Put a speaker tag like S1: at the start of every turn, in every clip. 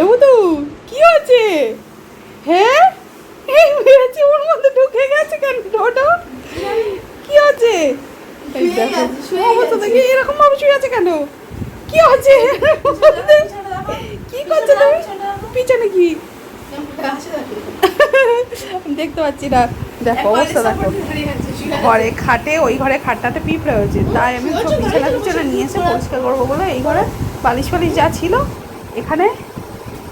S1: এবু তো কি হচ্ছে হ্যাঁ? এই হয়েছে ওর মধ্যে ঢুকে গেছে কেন ওটা কি
S2: শুয়ে
S1: অবস্থা দেখি এরকম ভাবে শুয়ে আছে কেন? কি হচ্ছে কি করছ তুমি? পিছনে কি? দেখতে পাচ্ছি না। দেখো অবস্থা দেখো। ঘরে খাটে ওই ঘরে খাটটাতে পিঁপড়ে হয়েছে। তাই আমি সব বিছানা বিছানা নিয়ে এসে পরিষ্কার করব বলে এই ঘরে বালিশ ফালিশ যা ছিল এখানে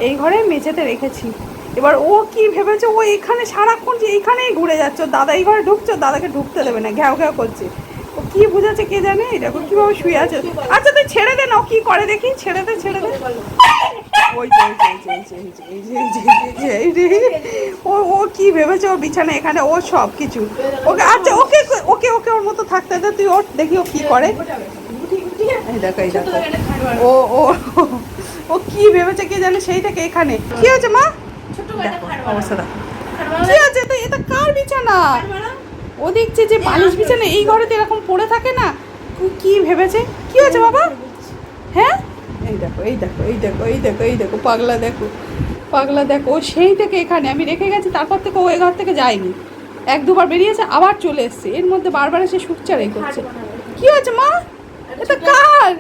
S1: এই ঘরে মেঝেতে রেখেছি। এবার ও কি ভেবেছে? ও এখানে সারাক্ষণ যে এইখানেই ঘুরে যাচ্ছে। দাদা এই ঘরে ঢুকছে দাদাকে ঢুকতে দেবে না ঘ্যাও ঘ্যাও করছে। ও কি বুঝাচ্ছে কে জানে? দেখো কীভাবে শুয়ে আছে। আচ্ছা তুই ছেড়ে দে না, ও কি করে দেখি? ছেড়ে দে ছেড়ে দে। ও ও কি ভেবেছে? ওর বিছানা এখানে, ও সব কিছু ওকে আচ্ছা ওকে ওকে ওকে ওর মতো থাকতে দে, তুই ওর দেখি ও কি করে। এই দেখো এই দেখো। ও ও ও কি ভেবেছে কে জানে সেইটাকে এখানে? কি হয়েছে মা? অবস্থা দেখো। কি আছে? তো এটা কার বিছানা? ও দেখছে যে বালিশ বিছানা এই ঘরে তো এরকম পড়ে থাকে না? ও কি ভেবেছে? কি হয়েছে বাবা? হ্যাঁ? এই দেখো এই দেখো এই দেখো এই দেখো এই দেখো পাগলা দেখো পাগলা দেখো ও সেই থেকে এখানে। আমি রেখে গেছি তারপর থেকে ও এ ঘর থেকে যায়নি। এক দুবার বেরিয়েছে আবার চলে এসছে। এর মধ্যে বারবার এসে সুকচারাই করছে। কি হয়েছে মা? এটা কার?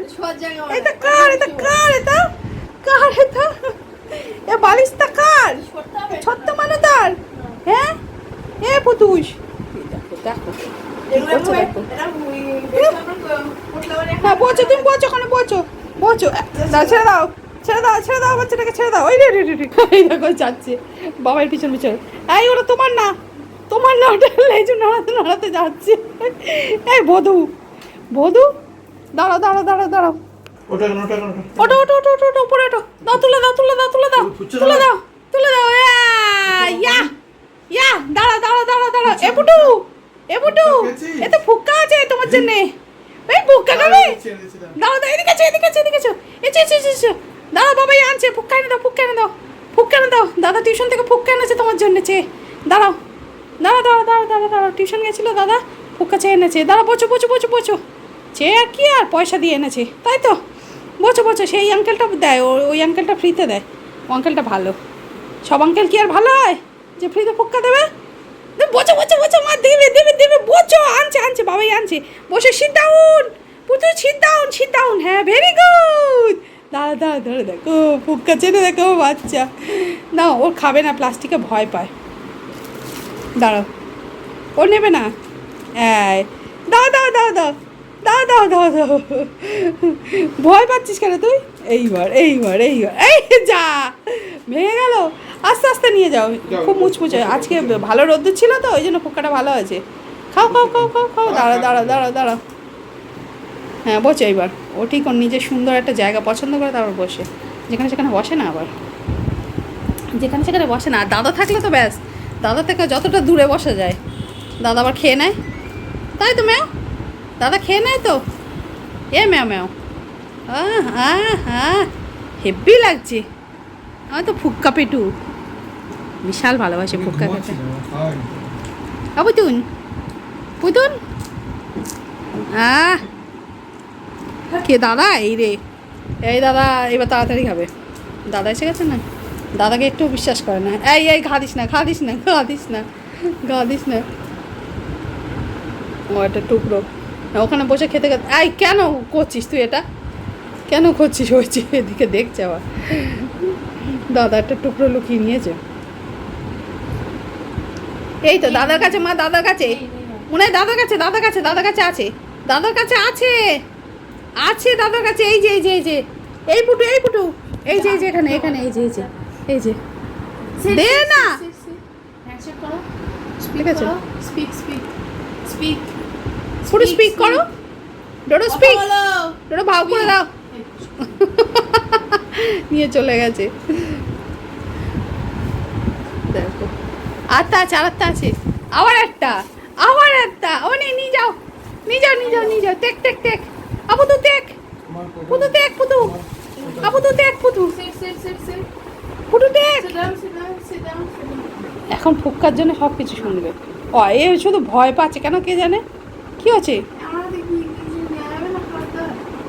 S1: এটা কার? এটা কার? এটা কার? এটা? এ বালিশটা কার? ছোট্ট মানে তার হ্যাঁ? এ পুতুষ দেখো হ্যাঁ বলছো তুমি বলছো ওখানে বলছো বলছো দাও ছেড়ে দাও ছেড়ে দাও ছেড়ে দাও বাচ্চাটাকে ছেড়ে দাও। ওই রে রে রে রে। এই দেখো যাচ্ছে। বাবার পিছন পিছন। এই ওটা তোমার না। তোমার না ওটা লেজু নাড়াতে নাড়াতে যাচ্ছে। এই বধু। বধু? দাঁড়াও দাঁড়াও দাঁড়াও দাঁড়াও।
S3: ওটা ওটা কেন ওটা
S1: ওটো ওটো ওটো ওটো ওটো উপরে ওটো দাও তুলে দাও তুলে দাও তুলে দাও। তুলে দাও তুলে দাও। ইয়া, ইয়া ইয়া দাঁড়া দাঁড়া দাঁড়া দাঁড়া এ পুটু এ পুটু এ তো ফুক্কা আছে তোমার জন্য। এই ফুক্কা খাবে। দাঁড়া দাঁড়া এদিকে আছে এদিকে আছে এদিকে আছে। এসে এসে এসে দাঁড়া আনছে ফুক্কা এনে দাও ফুক্কা এনে দাও। ফুক্কা এনে দাও। দাদা টিউশন থেকে ফুক্কা এনেছে তোমার জন্য চে দাঁড়াও। দাঁড়া দাঁড়া দাঁড়া দাঁড়া দাঁড়া টিউশন গেছিল দাদা ফুক্কা চেয়ে এনেছে। দাঁড়া বোচো বোচো বোচো বোচো চেয়ে আর কি আর পয়সা দিয়ে এনেছে? তাই তো? বোঝো বোঝো সেই আঙ্কেলটা দেয়, ও- ওই আঙ্কেলটা ফ্রিতে দেয়। ও আঙ্কেলটা ভালো। সব আঙ্কেল কি আর ভালো হয়? যে ফ্রিতে ফুক্কা দেবে? বোঝো বোঝো বোঝো মা, দেবে দেবে দেবে বোঝো আনছে আনছে, বাবাই আনছে। বসে sit down Putu sit down sit down হ্যাঁ ভেরি গুড দাঁড়া দাঁড়া দাঁড়া দেখো, ফুক্কা চেনে দেখো, বাচ্চা। না ওর খাবে না, প্লাস্টিকে ভয় পায়। দাঁড়াও। ও নেবে না? এই দাও দাও দাও দাও দাও দাও দাও। ভয় পাচ্ছিস কেন তুই? এইবার এইবার এইবার। এই যা ভেঙে গেল। আস্তে আস্তে নিয়ে যাও। খুব মুচমুচে। আজকে ভালো রোদ্দুর ছিল তো ওই জন্য পোকাটা ভালো আছে খাও খাও খাও খাও খাও। দাঁড়া দাঁড়া দাঁড়া দাঁড়া হ্যাঁ বসে এইবার। ও ঠিক ওর নিজের সুন্দর একটা জায়গা পছন্দ করে তারপর বসে। যেখানে সেখানে বসে না আবার। যেখানে সেখানে বসে না। দাদা থাকলে তো ব্যাস। দাদা থেকে যতটা দূরে বসা যায়। দাদা আবার খেয়ে নেয়। তাই তো ম্যাও দাদা খেয়ে নেয় তো? এ ম্যাও ম্যাও। হ্যাঁ আহ, হেব্বি লাগছে। আমার তো ফুক্কা পেটু। বিশাল ভালোবাসে ফুক্কা খেতে
S3: হয়।
S1: আ পুতুন। পুতুন? আহ। কে দাদা এই রে। এই দাদা এবার তাড়াতাড়ি খাবে। দাদা এসে গেছে না? দাদাকে একটু বিশ্বাস করে না। এই এই ঘা দিস না ঘা দিস না ঘা দিস না ঘা দিস না। ও একটা টুকরো। ওখানে বসে খেতে খেতে এই কেন করছিস তুই এটা? কেন করছিস হয়েছে এদিকে দেখছে আবার। দাদা একটা টুকরো লুকিয়ে নিয়েছে। এই তো দাদার কাছে মা দাদার কাছে। মনে হয় দাদার কাছে দাদার কাছে দাদার কাছে আছে। দাদার কাছে আছে। আছে দাদার কাছে এই যে এই যে এই যে। এই পুটু এই পুটু। এই যে এই যে এখানে এখানে এই যে এই যে এই যে। দে না। ঠিক আছে।
S2: Speak speak speak
S1: Putu speak করো। ডোডো স্পিক ডোডো ভাও করে দাও। নিয়ে চলে গেছে। দেখো। আটটা আছে আর একটা আছে। আবার একটা। আবার একটা। ও নেই নিয়ে যাও। নিয়ে যাও নিয়ে যাও নিয়ে যাও। টেক টেক টেক আপু তো টেক পুতু। টেক পুতু। আপু তো টেক পুতু. পুতু টেক. এখন ফুক্কার জন্য সব কিছু শুনবে। ও এ শুধু ভয় পাচ্ছে। কেন কে জানে? কি
S2: খাবার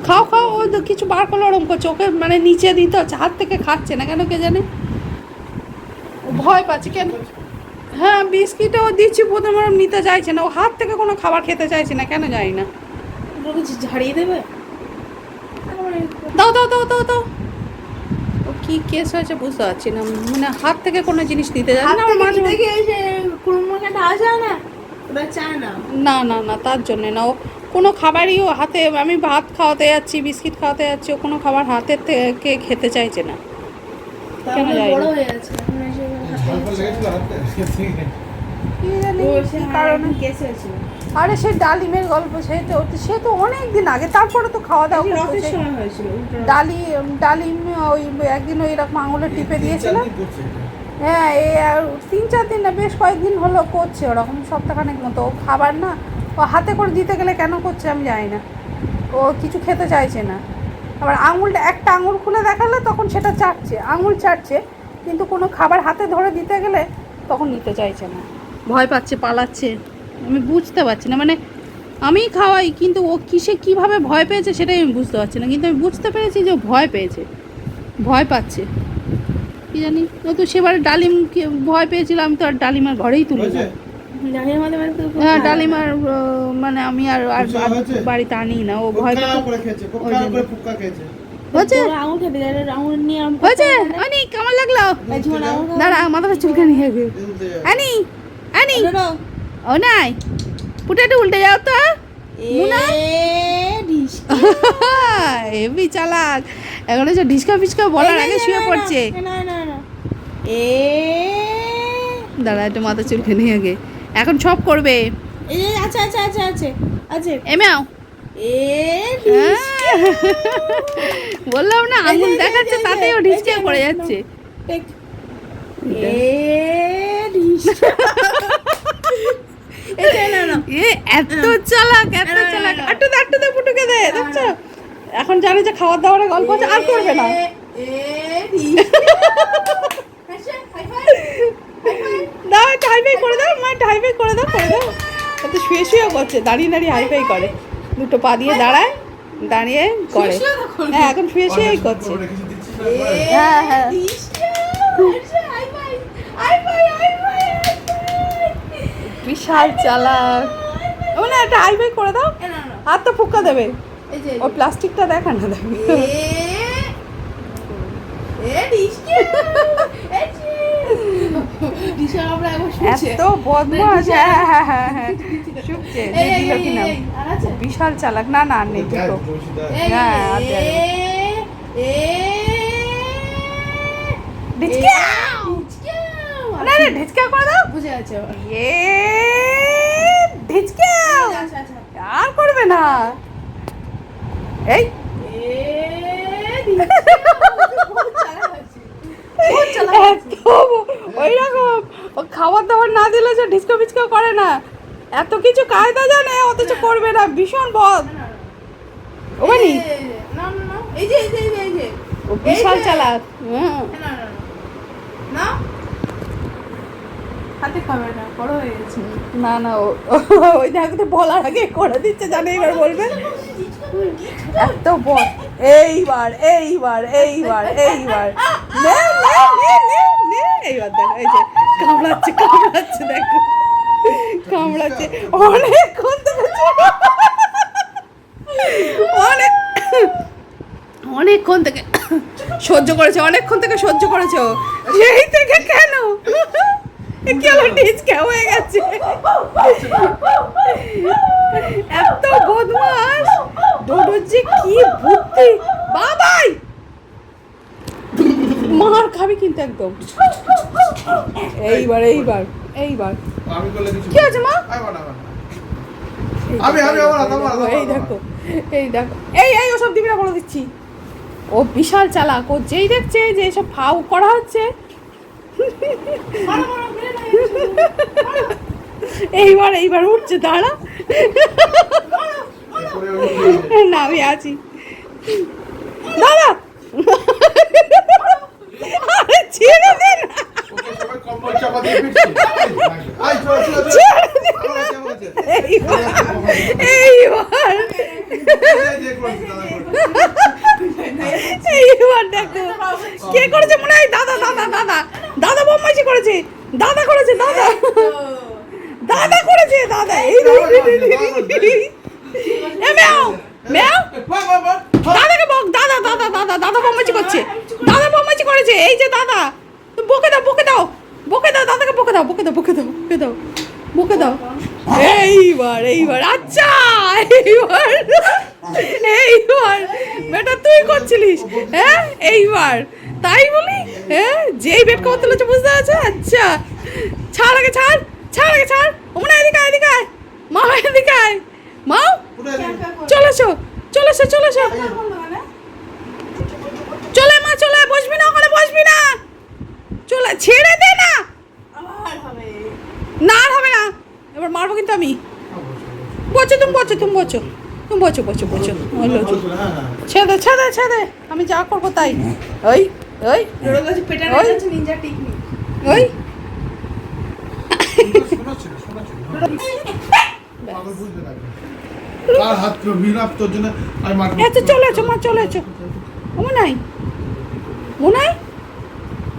S1: খাও খাও ও তো কিছু বার করল ওরম করছে। ওকে মানে নিচে দিতে হচ্ছে হাত থেকে খাচ্ছে না কেন কে জানে? ভয় পাচ্ছে কেন? হ্যাঁ বিস্কিটও দিচ্ছি প্রথমে ওরম নিতে চাইছে না। ও হাত থেকে কোনো খাবার খেতে চাইছে না কেন জানি না।
S2: কিছু ঝাড়িয়ে দেবে
S1: দাও দাও দাও দাও দাও। ও কি কেস হয়েছে বুঝতে পারছি না। মানে হাত থেকে কোনো জিনিস দিতে যাচ্ছে না আমার মাঝে মাঝে-
S2: দেখে এই যে কুড়মুড়াটা আসে না? না?
S1: না না না তার জন্যে না। ও কোনো খাবারই ও হাতে আমি ভাত খাওয়াতে যাচ্ছি বিস্কিট খাওয়াতে যাচ্ছি ও কোনো খাবার হাতের থেকে খেতে চাইছে না। কেন?
S2: হয়ে হয়েছিল
S1: আরে সে ডালিমের গল্প সে তো সে তো অনেক দিন আগে তারপরে তো খাওয়া দাওয়া করতো
S2: উল্টো-
S1: ডালিম ডালিম ওই একদিন ওই এরকম আঙুলে টিপে দিয়েছিল। হ্যাঁ এই আর তিন চার দিন না, বেশ কয়েকদিন হলো করছে ওরকম সপ্তাহখানেক মতো। ও খাবার না, ও হাতে করে দিতে গেলে কেন করছে আমি জানি না। ও কিছু খেতে চাইছে না। আবার আঙুলটা, একটা আঙুল খুলে দেখালে তখন সেটা চাটছে, আঙুল চাটছে, কিন্তু কোনো খাবার হাতে ধরে দিতে গেলে তখন নিতে চাইছে না। ভয় পাচ্ছে, পালাচ্ছে, আমি বুঝতে পারছি না। মানে আমি খাওয়াই, কিন্তু ও কিসে কীভাবে ভয় পেয়েছে সেটাই আমি বুঝতে পারছি না। কিন্তু আমি বুঝতে পেরেছি যে ভয় পেয়েছে, ভয় পাচ্ছে। কি জানি? ও তো সেবার ডালিম ভয় পেয়েছিলাম আমি তো আর ডালিমার ঘরেই তুলি হ্যাঁ। ডালিমার মানে আমি আর আর বাড়িতে আনি না ও ভয় ওই
S3: খেয়েছে।
S1: হয়েছে? কেমন লাগল? দাঁড়া মাথাটা চুলকে নিয়ে আনি আনি। ও নাই। উল্টে যাও তো। মুনা? হেবি চালাক। এখন হচ্ছে ঢিসকা ফিসকা বলার আগে শুয়ে পড়ছে।
S2: এ
S1: দাঁড়া একটু মাথা চুলকে নিয়ে গে এখন সব করবে।
S2: এই যে, আছে আছে আছে আছে।
S1: এমেও। বললাম না আঙুল দেখাচ্ছে
S2: যে,
S1: তাতেও ঢিসকে পড়ে যাচ্ছে। এত চালাক এত চালাক।
S2: না।
S1: আটটু দে আটটু দে পুটুকে দে দেখছ? এখন জানি যে খাবার দাবারের গল্প আর করবে না। দাও হাইফাই করে দাও মা হাইফাই করে দাও করে দাও। তো শুয়ে শুয়ে করছে দাঁড়িয়ে দাঁড়িয়ে হাইফাই করে। দুটো পা দিয়ে দাঁড়ায় দাঁড়িয়ে করে। হ্যাঁ এখন শুয়ে শুয়েই করছে? হ্যাঁ, হ্যাঁ। বিশাল চালাক। ও না একটা হাইফাই করে দাও। হাত তো ফুক্কা দেবে।
S2: এই
S1: ও প্লাস্টিকটা দেখা না দেবে এত বদমাস হ্যাঁ হ্যাঁ হ্যাঁ হ্যাঁ। শুকছে? বিশাল চালাক। না না নেই দুটো। হ্যাঁ।
S2: এ,
S1: ঢিচকাও!
S2: ঢিচকাও।
S1: না না ঢিচকা করে দাও।
S2: বুঝে গেছে
S1: এ ঢিচকাও
S2: আচ্ছা, আচ্ছা।
S1: আর করবে না। এই। ওই রকম ও খাবার দাবার না দিলে যে ঢিচকা ফিচকা করে না। এত কিছু কায়দা জানে অথচ করবে না। ভীষণ বদ। ও বানি।
S2: এই যে, না, না, না। এই যে, এই যে, এই যে, এই যে।
S1: ও বিশাল চালাক।
S2: না? হাতে খাবে না বড় হয়ে গেছে।
S1: না না ও ওই দেখো বলার আগে করে দিচ্ছে জানে এবার বলবে। এত বল এইবার এইবার এইবার এইবার। নে নে নে নে নে। এইবার দেখো, এই যে কামড়াচ্ছে কামড়াচ্ছে, দেখো। কামড়াচ্ছে। অনেকক্ষণ অনেক অনেকক্ষণ থেকে সহ্য করেছে, অনেকক্ষণ থেকে সহ্য করেছে। সেই থেকে কেন? কি গেছে? এত কি বাবাই! মার খাবি কিন্তু একদম। এইবার এইবার এইবার। কি আছে মা? এই দেখো এই দেখো। এই এই ওসব দিবি না বলে দিচ্ছি। ও বিশাল চালাক ও যেই দেখছে যে এসব ফাউ করা হচ্ছে। এইবার এইবার উঠছে দাঁড়া। না আমি আছি। দাঁড়া ছেড়ে দিন কে করেছে মনে হয় দাদা দাদা দাদা দাদা বোম্বাইশি করেছে দাদা করেছে দাদা দাদা করেছে দাদা এই ম্যাও ম্যাও দাদাকে বক দাদা দাদা দাদা দাদা বদমাইশি করছে। দাদা বদমাইশি করেছে এই যে দাদা। বকে দাও বকে দাও বকে দাও দাদাকে বকে দাও বকে দাও বকে দাও বকে দাও বকে দাও। এইবার এইবার আচ্ছা এইবার এইবার বেটা তুই করছিলিস হ্যাঁ? এইবার তাই বলি হ্যাঁ? যেই বেড কবর তুলেছে বুঝতে পারছ? আচ্ছা ছাড় আগে ছাড় ছাড় আগে ছাড়। ওমনা এদিকে এদিকে আয়। মা এদিকে আয়। মাও
S3: রে?
S1: চলে এসে চলে এসে। চলে মা চলে বসবি না ওখানে বসবি না। চলে ছেড়ে দে না। না আর হবে না। এবার মারবো কিন্তু আমি। বচো তুমি বচো তুমি বচো তুমি বচো বচো বচো ছেদে ছেদে ছেদে আমি যা করব তাই। ওই ওই ওই ওই।
S3: হাত? মিনাপ তোর জন্য আমি।
S1: আচ্ছা চলে এসো মা চলে এসো। ও নাই ও নাই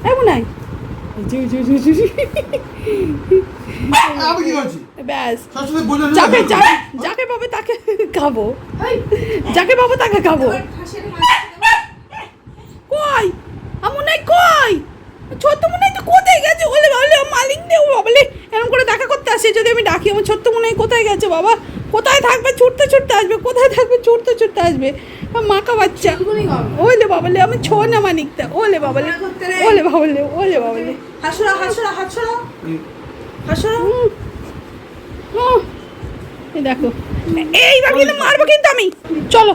S1: এ নাই যাকে যাকে যাকে পাবে তাকে খাব। যাকে পাবো তাকে খাব। কই আমার নাই কই? ছোট্ট মনে হয় তো কোথায় গেছে? মালিক দে ও বলে এরকম করে দেখা করতে আসে। যদি আমি ডাকি আমার ছোট্ট মনে হয় কোথায় গেছে বাবা? কোথায় থাকবে? ছুটতে ছুটতে আসবে। কোথায় থাকবে? ছুটতে ছুটতে আসবে। মাকা বাচ্চা। ওলে বাবালে আমি ছো না মানিকটা। ওলে বাবালে। ওলে বাবলে ওলে বাবালে।
S2: হাসুরা হাসুরা হাসুরা হাসুরা
S1: হুম। হুম। এই দেখো। এইবার কিন্তু মারবো কিন্তু আমি। চলো।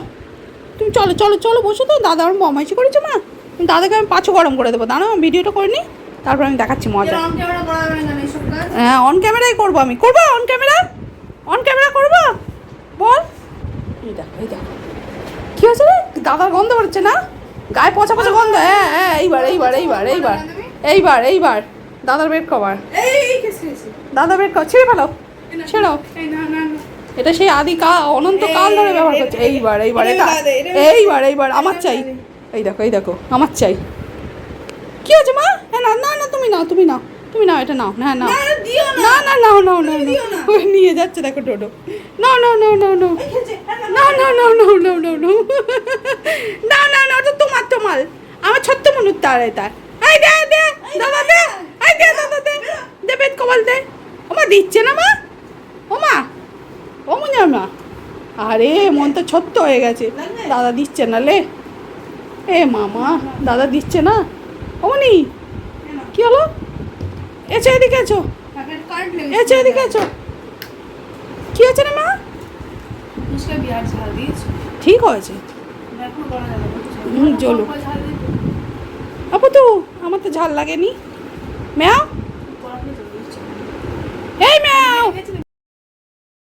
S1: তুমি চলো চলো চলো বসো তো। দাদা আমার বমাইশি করেছ মা। দাদাকে আমি পাঁচও গরম করে দেবো। দাঁড়াও আমি ভিডিওটা করে নিই। তারপর আমি দেখাচ্ছি মজা। হ্যাঁ অন ক্যামেরাই করব আমি। করব অন ক্যামেরা অন ক্যামেরা করব? এই দেখো এই দেখো। কী হয়েছে দাদার গন্ধ বেরোচ্ছে না? গায়ে পচা পচা গন্ধ। হ্যাঁ হ্যাঁ এইবার এইবার এইবার এইবার। এইবার এইবার। দাদার বেড কভার
S2: কেসে
S1: দাদা বেড কভার ছেড়ে ফেলো। ছেড়ো।
S2: না না না।
S1: এটা সেই আদি কা অনন্ত কাল ধরে ব্যবহার করছে। এইবার এইবার এটা এইবার এইবার আমার চাই। এই দেখো এই দেখো আমার চাই। কি হয়েছে মা? হ্যাঁ না না না তুমি নাও তুমি নাও তুমি নাও এটা নাও। হ্যাঁ নাও।
S2: না দিও না
S1: না না নাও
S2: দিও না।
S1: ওই নিয়ে যাচ্ছে দেখো টোটো নাও নাও নাও না
S2: না, না,
S1: না না না না না না না না না ওটা তোমার তোমার আমার ছোট্ট মনুর তার এটা এই দে দে দাদা দে এই দে দাদা দে দে বেদ কবল দে ওমা দিচ্ছে না মা ওমা ও মনে মা আরে মন তো ছোট্ট হয়ে গেছে দাদা দিচ্ছে না লে এ মামা দাদা দিচ্ছে না ওমনি কি হলো এসো এদিকে এসো এসো কি হয়েছে রে মা? ঠিক
S2: আছে জলো
S1: আপু তো আমার তো ঝাল লাগেনি। ম্যাও? এই ম্যাও!